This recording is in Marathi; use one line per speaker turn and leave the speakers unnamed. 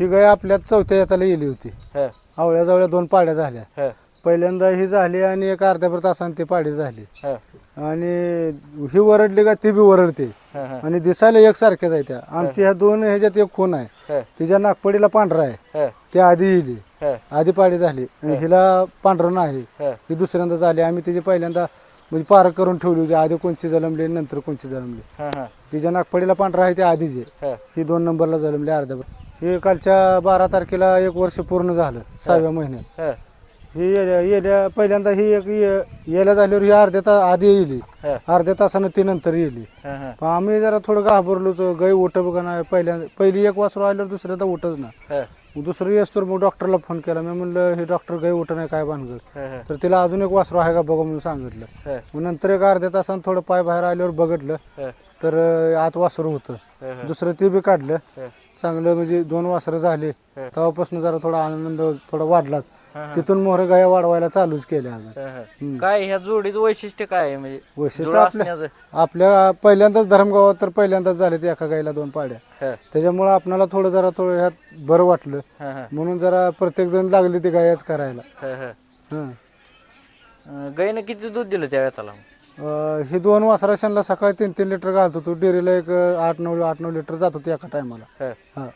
ही गाय आपल्यात चौथ्या येताला गेली होती.
हा,
आवळ्या जवळ दोन पाड्या झाल्या.
हा,
पहिल्यांदा ही झाली आणि एक अर्ध्याभर तासाने ती पाडी झाली.
हा,
आणि ही वरडली का ती बी वरडते.
हा, हा,
आणि दिसायला एक सारख्याच आहे त्या. आमची ह्या दोन ह्याच्यात एक खून आहे.
हा,
तिच्या नागपडीला पांढरा आहे.
हा,
ती आधी येईल
हा,
आधी पाडी झाली. आणि हिला पांढरं नाही.
हा,
ही दुसऱ्यांदा झाली. आम्ही तिची पहिल्यांदा म्हणजे पार करून ठेवली होती. आधी कोणची जलमली नंतर कोणची जलमली
हा, हा,
तिच्या नागपडीला पांढरा आहे ती आधीच आहे.
हा,
ही दोन नंबरला जलमली अर्ध्याभर ही कालच्या बारा तारखेला एक वर्ष पूर्ण झालं सहाव्या महिन्यात.
हा,
ही येल्या येल्या पहिल्यांदा ही एक ये- येल्या झाल्यावर ही अर्ध्या तास आधी येईल
हा,
अर्ध्या तासानं ती नंतर येईल
हा, हा,
पण आम्ही जरा थोडं घाबरलोच गाई उठ बघा ना पहिल्यांदा पहिली एक वासरू आल्यावर दुसऱ्यांदा उठच ना.
हा,
दुसरं येस तर मग डॉक्टरला फोन केला. मी म्हणलं हे डॉक्टर गाई उठ नाही काय भानगड?
हा, हा,
तर तिला अजून एक वासरू आहे का बघा म्हणून सांगितलं.
हा,
मग नंतर एक अर्ध्या तासानं थोडं पाय बाहेर आल्यावर बघितलं.
हा,
तर अं, आत वासरू होतं.
हा,
दुसरं ते बी काढलं.
हा,
चांगलं म्हणजे दोन वासरं झाले. तेव्हापासून जरा थोडा आनंद थोडा वाढलाच. तिथून मोहर गाया वाढवायला चालूच केल्या अजून.
काय ह्या जोडीचं वैशिष्ट्य काय आहे? म्हणजे
वैशिष्ट्य आपल्या? आपल्या पहिल्यांदाच धर्मगावात तर पहिल्यांदाच झाले ते एका गाईला दोन पाड्या. त्याच्यामुळे आपल्याला थोडं जरा थोडं ह्यात बरं वाटलं. म्हणून जरा प्रत्येक जण लागली ती गायच करायला.
गाईनं किती दूध दिलं त्या वेताला
ही दोन वासराशांना सकाळी तीन तीन लिटर घालतो तो. डेअरीला एक आठ नऊ आठ नऊ लिटर जात होती एका टायमाला हा.